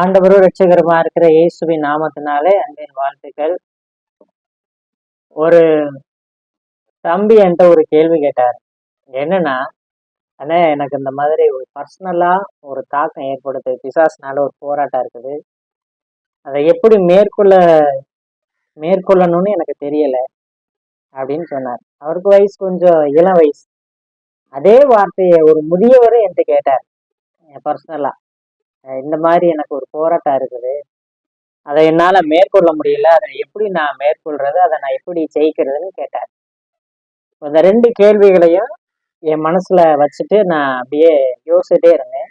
ஆண்டவரும் ரட்சகருமா இருக்கிற இயேசுவின் நாமத்தினாலே அன்பின் வாழ்த்துக்கள். ஒரு தம்பி என்கிட்ட ஒரு கேள்வி கேட்டார். என்னன்னா அண்ணே எனக்கு இந்த மாதிரி ஒரு பர்சனலா ஒரு தாக்கம் ஏற்படுது. பிசாஸ்னால ஒரு போராட்டம் இருக்குது. அதை எப்படி மேற்கொள்ள மேற்கொள்ளணும்னு எனக்கு தெரியல அப்படின்னு சொன்னார். அவருக்கு வயசு கொஞ்சம் இளம் வயசு. அதே வார்த்தையை ஒரு முதியவரை என்கிட்ட கேட்டார். பர்சனலா இந்த மாதிரி எனக்கு ஒரு போராட்டம் இருக்குது. அதை என்னால் மேற்கொள்ள முடியல. அதை எப்படி நான் மேற்கொள்றது? அதை நான் எப்படி ஜெயிக்கிறதுன்னு கேட்டார். அந்த ரெண்டு கேள்விகளையும் என் மனசுல வச்சுட்டு நான் அப்படியே யோசிச்சுட்டே இருந்தேன்.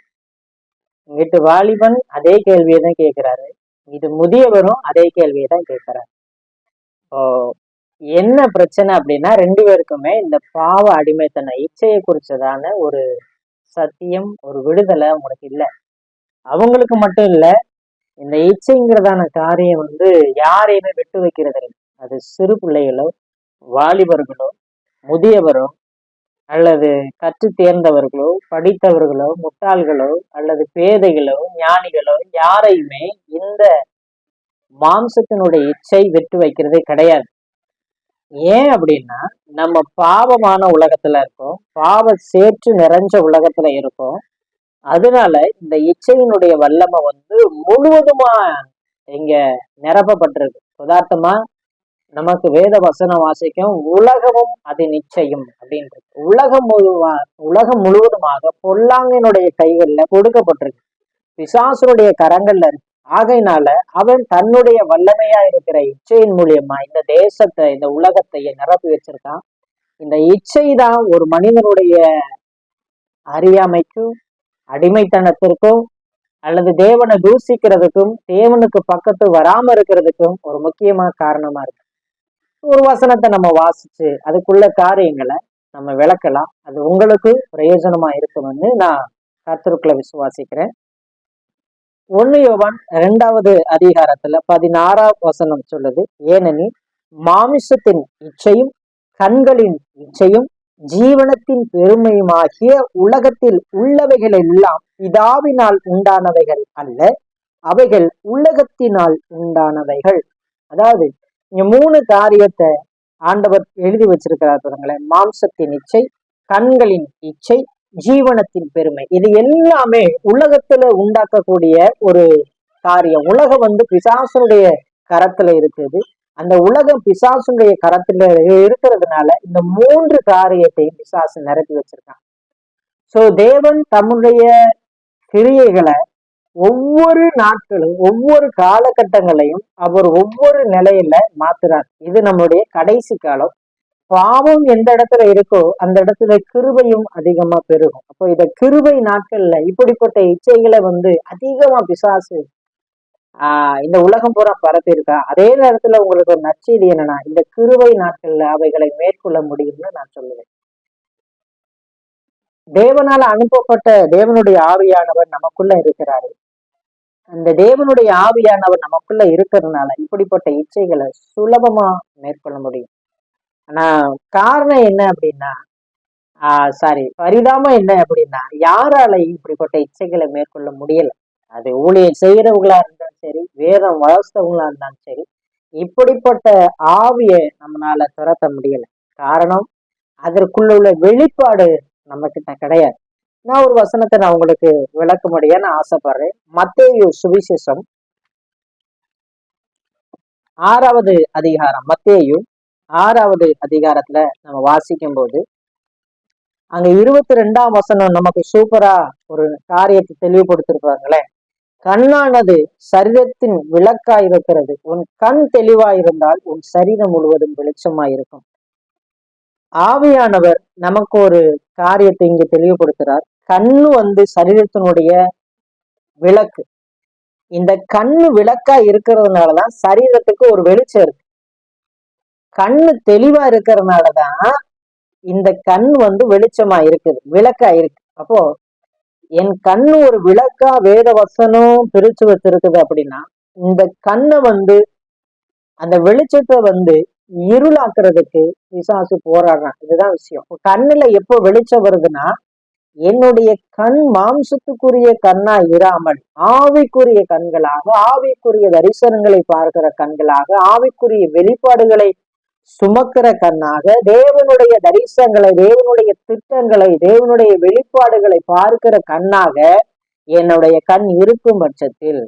இங்கிட்டு வாலிபன் அதே கேள்வியை தான் கேட்கிறாரு. இது முதியவரும் அதே கேள்வியை தான் கேட்கிறாரு. ஓ என்ன பிரச்சனை அப்படின்னா ரெண்டு பேருக்குமே இந்த பாவ அடிமைத்தன இச்சையை குறிச்சதான ஒரு சத்தியம் ஒரு விடுதலை உங்களுக்கு இல்லை. அவங்களுக்கு மட்டும் இல்லை இந்த இச்சைங்கிறதான காரியம் வந்து யாரையுமே விட்டு வைக்கிறது இல்லை. அது சிறு பிள்ளைகளோ வாலிபர்களோ முதியவரோ அல்லது கற்று தேர்ந்தவர்களோ படித்தவர்களோ முட்டாள்களோ அல்லது பேதைகளோ ஞானிகளோ யாரையுமே இந்த மாம்சத்தினுடைய இச்சை விட்டு வைக்கிறதே கிடையாது. ஏன் அப்படின்னா நம்ம பாவமான உலகத்துல இருக்கோம் பாவ சேற்று நிறைஞ்ச உலகத்துல இருக்கோம் அதனால இந்த இச்சையினுடைய வல்லமை வந்து முழுவதுமா இங்க நிரப்பப்பட்டிருக்கு. உதார்த்தமா நமக்கு வேத வசனம் வாசிக்கும் உலகமும் அது நிச்சயம் அப்படின்றது. உலகம் முழுவா உலகம் முழுவதுமாக பொல்லாங்கினுடைய கைகள்ல கொடுக்கப்பட்டிருக்கு. பிசாசுடைய கரங்கள்ல இருக்கு. ஆகையினால அவன் தன்னுடைய வல்லமையா இருக்கிற இச்சையின் மூலியமா இந்த தேசத்தை இந்த உலகத்தை நிரப்பி வச்சிருக்கான். இந்த இச்சை தான் ஒரு மனிதனுடைய அறியாமைக்கும் அடிமைத்தனத்திற்கும் அல்லது தேவனை தூசிக்கிறதுக்கும் தேவனுக்கு பக்கத்து வராம இருக்கிறதுக்கும் ஒரு முக்கியமான காரணமா இருக்கு. ஒரு வசனத்தை நம்ம வாசிச்சு அதுக்குள்ள காரியங்களை நம்ம விளக்கலாம். அது உங்களுக்கு பிரயோஜனமா இருக்கும்னு நான் கருத்துருக்குள்ள விசுவாசிக்கிறேன். ஒன்னு யோவான் ரெண்டாவது அதிகாரத்துல பதினாறாம் வசனம் சொல்லுது ஏனெனில் மாமிசத்தின் இச்சையும் கண்களின் இச்சையும் ஜீவனத்தின் பெருமையுமாகிய உலகத்தில் உள்ளவைகள் எல்லாம் பிதாவினால் உண்டானவைகள் அல்ல அவைகள் உலகத்தினால் உண்டானவைகள். அதாவது இங்க மூணு காரியத்தை ஆண்டவர் எழுதி வச்சிருக்கிறார் பாருங்களேன். மாம்சத்தின் இச்சை கண்களின் இச்சை ஜீவனத்தின் பெருமை. இது எல்லாமே உலகத்துல உண்டாக்கக்கூடிய ஒரு காரியம். உலகம் வந்து பிசாசனுடைய கரத்துல இருக்குது. அந்த உலகம் பிசாசுடைய கரத்துல இருக்கிறதுனால இந்த மூன்று காரியத்தையும் பிசாசு நிரப்பி வச்சிருக்கான். சோ தேவன் தம்முடைய கிரியைகளை ஒவ்வொரு நாட்களும் ஒவ்வொரு காலகட்டங்களையும் அவர் ஒவ்வொரு நிலையில மாத்துறார். இது நம்முடைய கடைசி காலம். பாவம் எந்த இடத்துல இருக்கோ அந்த இடத்துல கிருபையும் அதிகமா பெருகும். அப்போ இத கிருபை நாட்கள்ல இப்படிப்பட்ட இச்சைகளை வந்து அதிகமா பிசாசு ஆஹ் இந்த உலகம் பூரா பரப்பியிருக்கா. அதே நேரத்துல உங்களுக்கு ஒரு நச்செய்தி என்னன்னா இந்த கிருவை நாட்கள்ல அவைகளை மேற்கொள்ள முடியும்னு நான் சொல்லுவேன். தேவனால அனுப்பப்பட்ட தேவனுடைய ஆவியானவர் நமக்குள்ள இருக்கிறாரு. அந்த தேவனுடைய ஆவியானவர் நமக்குள்ள இருக்கிறதுனால இப்படிப்பட்ட இச்சைகளை சுலபமா மேற்கொள்ள முடியும். ஆனா காரணம் என்ன அப்படின்னா ஆஹ் சாரி பரிதாமம் என்ன அப்படின்னா யாராலையும் இப்படிப்பட்ட இச்சைகளை மேற்கொள்ள முடியல. அது ஊழியர் செய்கிறவங்களா இருந்தாலும் சரி வேதம் வளர்த்தவங்களா இருந்தாலும் சரி இப்படிப்பட்ட ஆவியை நம்மளால துரத்த முடியல. காரணம் அதற்குள்ள உள்ள வெளிப்பாடு நம்ம கிட்ட கிடையாது. நான் ஒரு வசனத்தை நான் உங்களுக்கு விளக்க முடிய நான் ஆசைப்படுறேன். மத்தேயு சுவிசேஷம் ஆறாவது அதிகாரம். மத்தேயு ஆறாவது அதிகாரத்துல நம்ம வாசிக்கும் போது அங்க இருபத்தி ரெண்டாம் வசனம் நமக்கு சூப்பரா ஒரு காரியத்தை தெளிவுபடுத்திருப்பாங்களே கண்ணானது சரீரத்தின் விளக்கா இருக்கிறது உன் கண் தெளிவாயிருந்தால் உன் சரீரம் முழுவதும் வெளிச்சமா இருக்கும் ஆவியானவர் நமக்கு ஒரு காரியத்தை இங்க தெளிவுபடுத்துறார் கண்ணு வந்து சரீரத்தினுடைய விளக்கு. இந்த கண்ணு விளக்கா இருக்கிறதுனாலதான் சரீரத்துக்கு ஒரு வெளிச்சம் இருக்கு. கண்ணு தெளிவா இருக்கிறதுனாலதான் இந்த கண் வந்து வெளிச்சமா இருக்குது விளக்கா இருக்கு அப்போ என் கண்ணு ஒரு விளக்கா வேத வசனம் பிரிச்சு வச்சிருக்குது அப்படின்னா இந்த கண்ணை வந்து அந்த வெளிச்சத்தை வந்து இருளாக்குறதுக்கு பிசாசு போராடுறான். இதுதான் விஷயம். கண்ணுல எப்போ வெளிச்சம் வருதுன்னா என்னுடைய கண் மாம்சத்துக்குரிய கண்ணா இராமல் ஆவிக்குரிய கண்களாக ஆவிக்குரிய தரிசனங்களை பார்க்கிற கண்களாக ஆவிக்குரிய வெளிப்பாடுகளை சுமக்கிற கண்ணாக தேவனுடைய தரிசனங்களை தேவனுடைய திட்டங்களை தேவனுடைய வெளிப்பாடுகளை பார்க்கிற கண்ணாக என்னுடைய கண் இருக்கும் பட்சத்தில்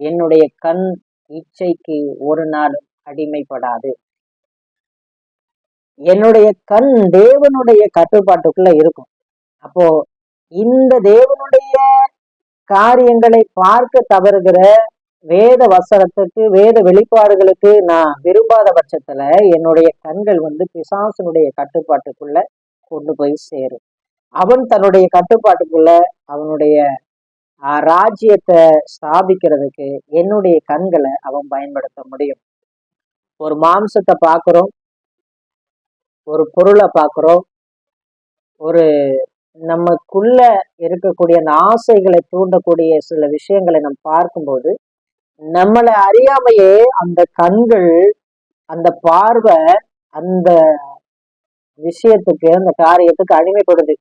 என்னுடைய கண் இச்சைக்கு ஒரு நாள் அடிமைப்படாது. என்னுடைய கண் தேவனுடைய கட்டுப்பாட்டுக்குள்ள இருக்கும். அப்போ இந்த தேவனுடைய காரியங்களை பார்க்க தவறுகிற வேத வசனத்துக்கு வேத வெளிப்பாடுகளுக்கு நான் விரும்பாத பட்சத்துல என்னுடைய கண்கள் வந்து பிசாசனுடைய கட்டுப்பாட்டுக்குள்ள கொண்டு போய் சேரும். அவன் தன்னுடைய கட்டுப்பாட்டுக்குள்ள அவனுடைய ராஜ்யத்தை ஸ்தாபிக்கிறதுக்கு என்னுடைய கண்களை அவன் பயன்படுத்த முடியும். ஒரு மாம்சத்தை பார்க்குறோம் ஒரு பொருளை பார்க்குறோம் ஒரு நமக்குள்ள இருக்கக்கூடிய அந்த ஆசைகளை தூண்டக்கூடிய சில விஷயங்களை நம்ம பார்க்கும்போது நம்மளை அறியாமையே அந்த கண்கள் அந்த பார்வை அந்த விஷயத்துக்கு அந்த காரியத்துக்கு அடிமைப்படுது.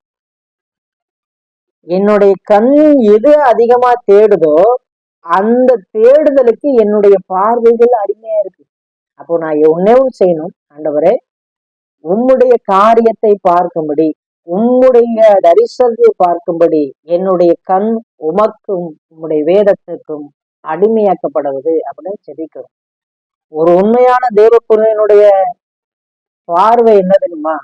என்னுடைய கண் எது அதிகமா தேடுதோ அந்த தேடுதலுக்கு என்னுடைய பார்வைகள் அடிமையா இருக்கு. அப்போ நான் ஒன்னே ஒன்று செய்யணும் ஆண்டவரே. உம்முடைய காரியத்தை பார்க்கும்படி உம்முடைய தரிசனத்தை பார்க்கும்படி என்னுடைய கண் உமக்கும் உம்முடைய வேதத்துக்கும் அடிமையாக்கப்படுவது அப்படின்னு செபிக்கிறோம். ஒரு உண்மையான தேவப்புறனுடைய பார்வை என்ன தெரியுமா?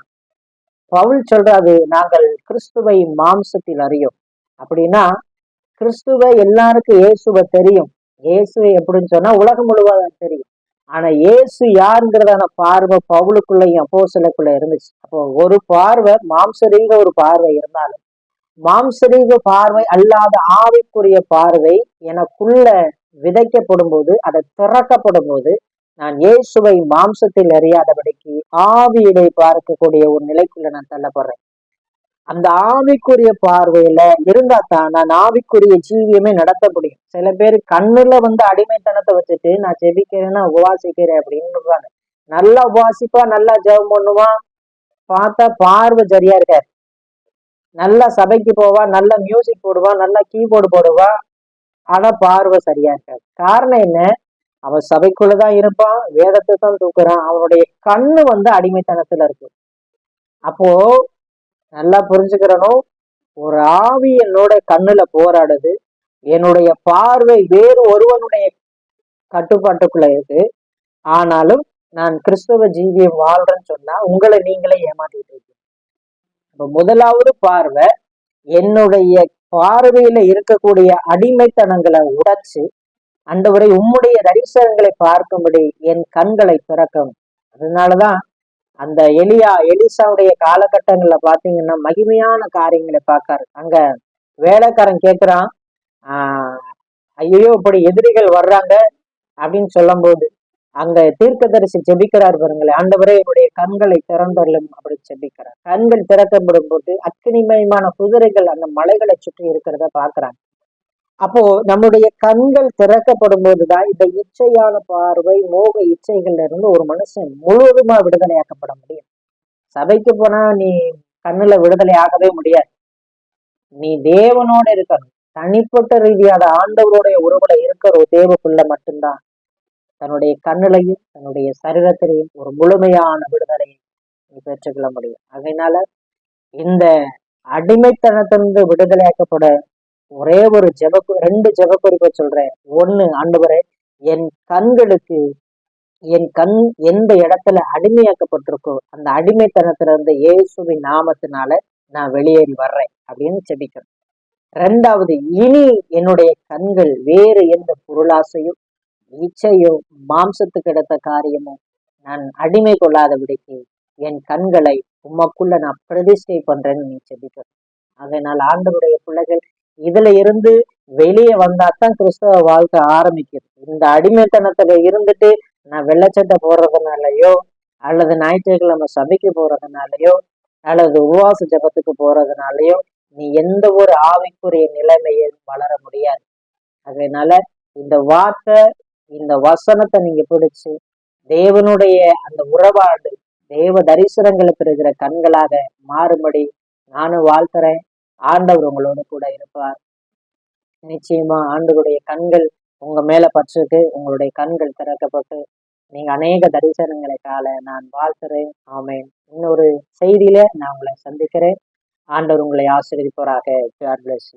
பவுல் சொல்றது நாங்கள் கிறிஸ்துவை மாம்சத்தில் அறியும். அப்படின்னா கிறிஸ்துவ எல்லாருக்கும் இயேசுவை தெரியும். இயேசுவை எப்படின்னு சொன்னா உலகம் முழுவதும் தெரியும். ஆனா இயேசு யாருங்கிறதான பார்வை பவுலுக்குள்ளையும் அப்போ சிலக்குள்ள இருந்துச்சு. அப்போ ஒரு பார்வை மாம்சரீக ஒரு பார்வை இருந்தாலும் மாம்சரீக பார்வை அல்லாத ஆவிக்குரிய பார்வை எனக்குள்ள விதைக்கப்படும் போது அதை திறக்கப்படும் போது நான் இயேசுவை மாம்சத்தில் அறியாதபடிக்கு ஆவியிடை பார்க்கக்கூடிய ஒரு நிலைக்குள்ள நான் தள்ளப்படுறேன். அந்த ஆவிக்குரிய பார்வையில இருந்தா தான் நான் ஆவிக்குரிய ஜீவியமே நடத்த முடியும். சில பேர் கண்ணுல வந்து அடிமைத்தனத்தை வச்சுட்டு நான் செபிக்கிறேன்னா உபவாசிக்கிறேன் அப்படின்னு நல்லா உபவாசிப்பா நல்லா ஜெபம் பண்ணுவான் பார்த்தா பார்வை சரியா இருக்காரு நல்லா சபைக்கு போவா நல்ல மியூசிக் போடுவா நல்லா கீபோர்டு போடுவா. ஆனா பார்வை சரியா இருக்காது. காரணம் என்ன? அவன் சபைக்குள்ளதான் இருப்பான் வேதத்தை தான் தூக்குறான். அவனுடைய கண்ணு வந்து அடிமைத்தனத்துல இருக்கு. அப்போ நல்லா புரிஞ்சுக்கிறனும் ஒரு ஆவி என்னோட கண்ணுல போராடுது. என்னுடைய பார்வை வேறு ஒருவனுடைய கட்டுப்பாட்டுக்குள்ள இருக்கு. ஆனாலும் நான் கிறிஸ்தவ ஜீவியம் வாழ்றேன்னு சொன்னா உங்களை நீங்களே ஏமாத்திட்டு இருக்கீங்க. இப்ப முதலாவது பார்வை என்னுடைய பார்வையில இருக்கக்கூடிய அடிமைத்தனங்களை உடைச்சு அண்டவரை உம்முடைய தரிசனங்களை பார்க்கும்படி என் கண்களை திறக்கும். அதனாலதான் அந்த எலியா எலிசாவுடைய காலகட்டங்கள்ல பாத்தீங்கன்னா மகிமையான காரியங்களை பார்க்காரு. அங்க வேலைக்காரன் கேட்குறான் ஆஹ் ஐயோ இப்படி எதிரிகள் வர்றாங்க அப்படின்னு சொல்லும் போது அங்க தீர்க்கதரிசி ஜெபிக்கிறார் பாருங்களேன் ஆண்டவரே என்னுடைய கண்களை திறந்தள்ளும் அப்படி ஜெபிக்கிறார். கண்கள் திறக்கப்படும் போது அக்னிமயமான குதிரைகள் அந்த மலைகளை சுற்றி இருக்கிறத பாக்குறாங்க அப்போ நம்முடைய கண்கள் திறக்கப்படும் போதுதான் இந்த இச்சையான பார்வை மோக இச்சைகள்ல இருந்து ஒரு மனுஷன் முழுவதுமா விடுதலையாக்கப்பட முடியும். சபைக்கு போனா நீ கண்ணுல விடுதலை ஆகவே முடியாது. நீ தேவனோட இருக்கணும். தனிப்பட்ட ரீதியாக ஆண்டவருடைய உறவுல இருக்கிற ஒரு தேவக்குள்ள மட்டும்தான். தன்னுடைய கண்ணுலையும் தன்னுடைய சரீரத்திலையும் ஒரு முழுமையான விடுதலையை நீ பெற்றுக்கொள்ள முடியும். அதனால இந்த அடிமைத்தனத்திலிருந்து விடுதலையாக்கப்பட ஒரே ஒரு ஜெப ரெண்டு ஜெப குறிப்பை சொல்றேன். ஒண்ணு ஆண்டவரே என் கண்களுக்கு என் கண் எந்த இடத்துல அடிமையாக்கப்பட்டிருக்கோ அந்த அடிமைத்தனத்திலிருந்து இயேசுவின் நாமத்தினால நான் வெளியேறி வர்றேன் அப்படின்னு செபிக்கிறேன் ரெண்டாவது இனி என்னுடைய கண்கள் வேறு எந்த பொருளாசையும் இச்சையோ மாம்சத்துக்கு எடுத்த காரியமோ நான் அடிமை கொள்ளாதபடிக்கு என் கண்களை உமக்குள்ள நான் பிரதிஷ்டை பண்றேன்னு நீ செபிக்கிறேன் அதனால் ஆண்டவருடைய பிள்ளைகள் இதுல இருந்து வெளியே வந்தாதான் கிறிஸ்தவ வாழ்க்கை ஆரம்பிக்கிறது. இந்த அடிமைத்தனத்துல இருந்துட்டு நான் வெள்ளச்சட்டை போடுறதுனாலயோ அல்லது ஞாயிற்றுக்கிழமை சபைக்கு போறதுனாலயோ அல்லது உபவாச ஜபத்துக்கு போறதுனாலயோ நீ எந்த ஒரு ஆவிக்குரிய நிலைமையும் வளர முடியாது. அதனால இந்த வார்த்தை இந்த வசனத்தை நீங்க பிடிச்சு தேவனுடைய அந்த உறவாடு தேவ தரிசனங்களுக்கு இருக்கிற கண்களாக மாறுபடி நானும் வாழ்த்துறேன். ஆண்டவர் உங்களோட கூட இருப்பார். நிச்சயமா ஆண்டவருடைய கண்கள் உங்க மேல பற்றுக்கு உங்களுடைய கண்கள் திறக்கப்பட்டு நீங்க அநேக தரிசனங்களை கால நான் வாழ்த்துறேன். ஆமேன். இன்னொரு செய்தியில நான் உங்களை சந்திக்கிறேன். ஆண்டவர் உங்களை ஆசீர்வதிப்பவராக God bless